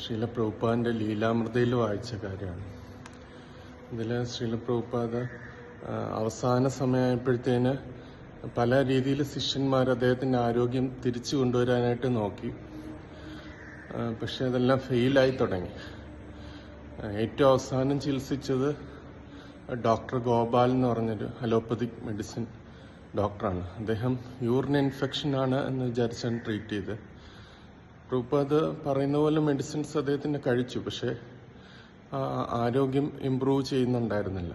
ശ്രീല പ്രഭുപാദിന്റെ ലീലാമൃതയിൽ വായിച്ച കാര്യമാണ്. ഇതിൽ ശ്രീല പ്രഭുപാദ് അവസാന സമയമായപ്പോഴത്തേന് പല രീതിയിൽ ശിഷ്യന്മാർ അദ്ദേഹത്തിന്റെ ആരോഗ്യം തിരിച്ചു കൊണ്ടുവരാനായിട്ട് നോക്കി. പക്ഷെ അതെല്ലാം ഫെയിലായി തുടങ്ങി. ഏറ്റവും അവസാനം ചികിത്സിച്ചത് ഡോക്ടർ ഗോപാൽ എന്ന് പറഞ്ഞൊരു അലോപ്പതിക് മെഡിസിൻ ഡോക്ടറാണ്. അദ്ദേഹം യൂറിൻ ഇൻഫെക്ഷൻ ആണ് എന്ന് വിചാരിച്ചാണ് ട്രീറ്റ് ചെയ്തത്. പ്രഭുപാദ് പറയുന്ന പോലെ മെഡിസിൻസ് അദ്ദേഹത്തിന് കഴിച്ചു. പക്ഷേ ആരോഗ്യം ഇമ്പ്രൂവ് ചെയ്യുന്നുണ്ടായിരുന്നില്ല.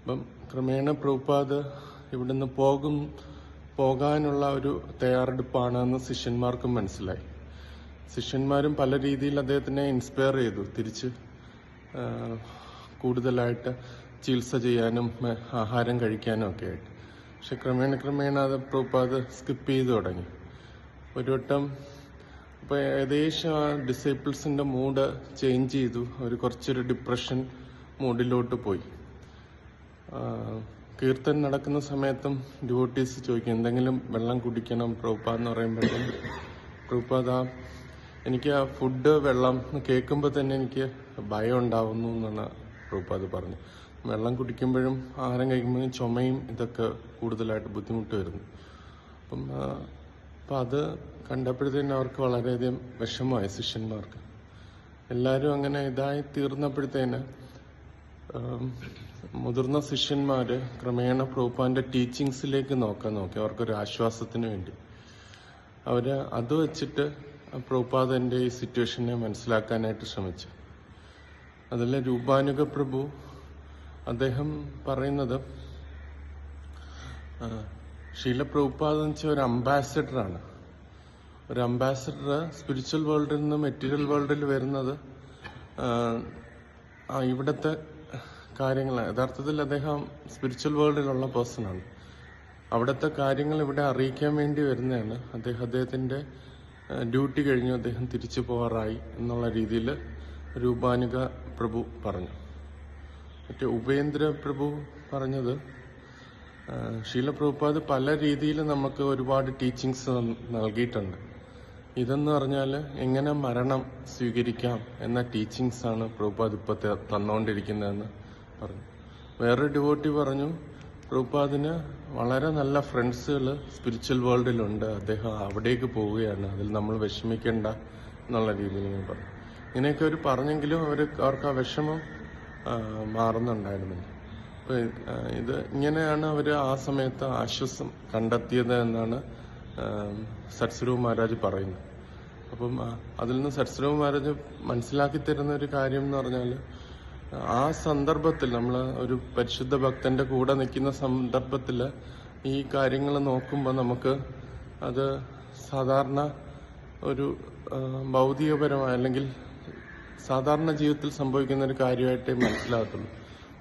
അപ്പം ക്രമേണ പ്രൂപ്പാത് ഇവിടുന്ന് പോകും പോകാനുള്ള ഒരു തയ്യാറെടുപ്പാണെന്ന് ശിഷ്യന്മാർക്കും മനസ്സിലായി. ശിഷ്യന്മാരും പല രീതിയിൽ അദ്ദേഹത്തിനെ ഇൻസ്പയർ ചെയ്തു. തിരിച്ച് കൂടുതലായിട്ട് ചികിത്സ ചെയ്യാനും ആഹാരം കഴിക്കാനും ഒക്കെ ആയിട്ട്. പക്ഷെ ക്രമേണ ക്രമേണ അത് പ്രൂപ്പാത് സ്കിപ്പ് ചെയ്തു തുടങ്ങി. ഒരു വട്ടം ഇപ്പൊ ഏകദേശം ആ ഡിസേബിൾസിന്റെ മൂഡ് ചേഞ്ച് ചെയ്തു. അവർ കുറച്ചൊരു ഡിപ്രഷൻ മൂഡിലോട്ട് പോയി. കീർത്തൻ നടക്കുന്ന സമയത്തും ഡ്യൂട്ടീസ് ചോദിക്കും എന്തെങ്കിലും വെള്ളം കുടിക്കണം പ്രൂപ്പ എന്ന് പറയുമ്പോഴത്തേക്കും പ്രൂപ്പ അതാ എനിക്ക് ആ ഫുഡ് വെള്ളം കേൾക്കുമ്പോൾ തന്നെ എനിക്ക് ഭയം ഉണ്ടാവുന്നു എന്നാണ് പ്രഭുപാദ് പറഞ്ഞു. വെള്ളം കുടിക്കുമ്പോഴും ആഹാരം കഴിക്കുമ്പോഴും ചുമയും ഇതൊക്കെ കൂടുതലായിട്ട് ബുദ്ധിമുട്ട് വരുന്നു. അപ്പം ആ, അപ്പം അത് കണ്ടപ്പോഴത്തേനും അവർക്ക് വളരെയധികം വിഷമമായി ശിഷ്യന്മാർക്ക്. എല്ലാവരും അങ്ങനെ ഇതായി തീർന്നപ്പോഴത്തേന് മുതിർന്ന ശിഷ്യന്മാര് ക്രമേണ പ്രഭുപാന്റെ ടീച്ചിങ്സിലേക്ക് നോക്കാൻ നോക്കി. അവർക്കൊരു ആശ്വാസത്തിന് വേണ്ടി. അവർ അത് വെച്ചിട്ട് പ്രഭുപാദന്റെ ഈ സിറ്റുവേഷനെ മനസ്സിലാക്കാനായിട്ട് ശ്രമിച്ചു. അതിലെ രൂപാനുഗ പ്രഭു അദ്ദേഹം പറയുന്നത് ശീല പ്രഭുപാദ് എന്ന് വെച്ചാൽ ഒരു അംബാസഡറാണ് ഒരു അംബാസഡർ സ്പിരിച്വൽ വേൾഡിൽ നിന്ന് മെറ്റീരിയൽ വേൾഡിൽ വരുന്നത് ഇവിടുത്തെ കാര്യങ്ങൾ യഥാർത്ഥത്തിൽ അദ്ദേഹം സ്പിരിച്വൽ വേൾഡിലുള്ള പേഴ്സണാണ് അവിടുത്തെ കാര്യങ്ങൾ ഇവിടെ അറിയിക്കാൻ വേണ്ടി വരുന്നതാണ്. അദ്ദേഹം അദ്ദേഹത്തിന്റെ ഡ്യൂട്ടി കഴിഞ്ഞു അദ്ദേഹം തിരിച്ചു പോകാറായി എന്നുള്ള രീതിയിൽ രൂപാനുക പ്രഭു പറഞ്ഞു. മറ്റേ ഉപേന്ദ്ര പ്രഭു പറഞ്ഞത് ശീല പ്രഭുപാദ് പല രീതിയിൽ നമുക്ക് ഒരുപാട് ടീച്ചിങ്സ് നൽകിയിട്ടുണ്ട്. ഇതെന്ന് പറഞ്ഞാൽ എങ്ങനെ മരണം സ്വീകരിക്കാം എന്ന ടീച്ചിങ്സ് ആണ് പ്രഭുപാദ് ഇപ്പൊ തന്നുകൊണ്ടിരിക്കുന്നതെന്ന് പറഞ്ഞു. വേറൊരു ഡിവോട്ടി പറഞ്ഞു പ്രഭുപാദിന് വളരെ നല്ല ഫ്രണ്ട്സുകൾ സ്പിരിച്വൽ വേൾഡിലുണ്ട് അദ്ദേഹം അവിടേക്ക് പോവുകയാണ്. അതിൽ നമ്മൾ വിഷമിക്കേണ്ട എന്നുള്ള രീതിയിൽ ഞാൻ പറഞ്ഞു. ഇങ്ങനെയൊക്കെ അവർ പറഞ്ഞെങ്കിലും അവർ അവർക്ക് ആ വിഷമം മാറുന്നുണ്ടായിരുന്നില്ല ഇത് ഇങ്ങനെയാണ് അവർ ആ സമയത്ത് ആശ്വാസം കണ്ടെത്തിയത് എന്നാണ് സത്സരവ് മഹാരാജ് പറയുന്നത്. അപ്പം അതിൽ നിന്ന് സത്സരവ് മഹാരാജ് മനസ്സിലാക്കി തരുന്ന ഒരു കാര്യം എന്ന് പറഞ്ഞാൽ ആ സന്ദർഭത്തിൽ നമ്മൾ ഒരു പരിശുദ്ധ ഭക്തന്റെ കൂടെ നിൽക്കുന്ന സന്ദർഭത്തിൽ ഈ കാര്യങ്ങൾ നോക്കുമ്പോൾ നമുക്ക് അത് സാധാരണ ഒരു ഭൗതികപരമായ അല്ലെങ്കിൽ സാധാരണ ജീവിതത്തിൽ സംഭവിക്കുന്ന ഒരു കാര്യമായിട്ടേ മനസ്സിലാകത്തുള്ളൂ.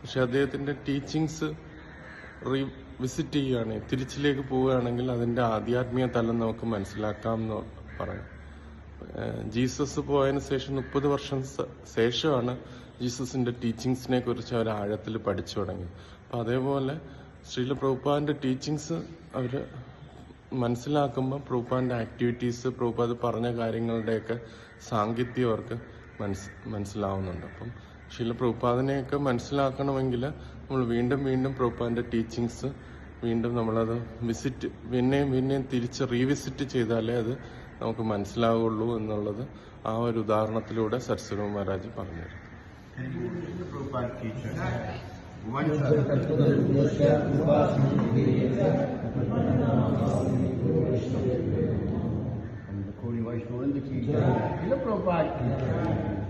പക്ഷെ അദ്ദേഹത്തിന്റെ ടീച്ചിങ്സ് വിസിറ്റ് ചെയ്യുകയാണ്. തിരിച്ചിലേക്ക് പോവുകയാണെങ്കിൽ അതിന്റെ ആധ്യാത്മിക തലം നമുക്ക് മനസ്സിലാക്കാം എന്ന് പറയാം ജീസസ് പോയതിന് ശേഷം മുപ്പത് വർഷം ശേഷമാണ് ജീസസിന്റെ ടീച്ചിങ്സിനെ കുറിച്ച് അവർ ആഴത്തിൽ പഠിച്ചു തുടങ്ങി അപ്പൊ അതേപോലെ ശ്രീല പ്രഭുപാദിന്റെ ടീച്ചിങ്സ് അവർ മനസ്സിലാക്കുമ്പോൾ പ്രഭുപാദിന്റെ ആക്ടിവിറ്റീസ് പ്രഭുപാദ് പറഞ്ഞ കാര്യങ്ങളുടെയൊക്കെ സാങ്കത്യം അവർക്ക് മനസ്സിലാവുന്നുണ്ട്. അപ്പം ശീല പ്രഭുപാദിനെയൊക്കെ മനസ്സിലാക്കണമെങ്കിൽ നമ്മൾ വീണ്ടും വീണ്ടും പ്രഭുപാദിന്റെ ടീച്ചിങ്സ് വീണ്ടും നമ്മളത് വിസിറ്റ് പിന്നെയും പിന്നെയും തിരിച്ച് റീവിസിറ്റ് ചെയ്താലേ അത് നമുക്ക് മനസ്സിലാവുള്ളൂ എന്നുള്ളത് ആ ഒരു ഉദാഹരണത്തിലൂടെ സരസ്വതി മഹാരാജ് പറഞ്ഞു തരും Can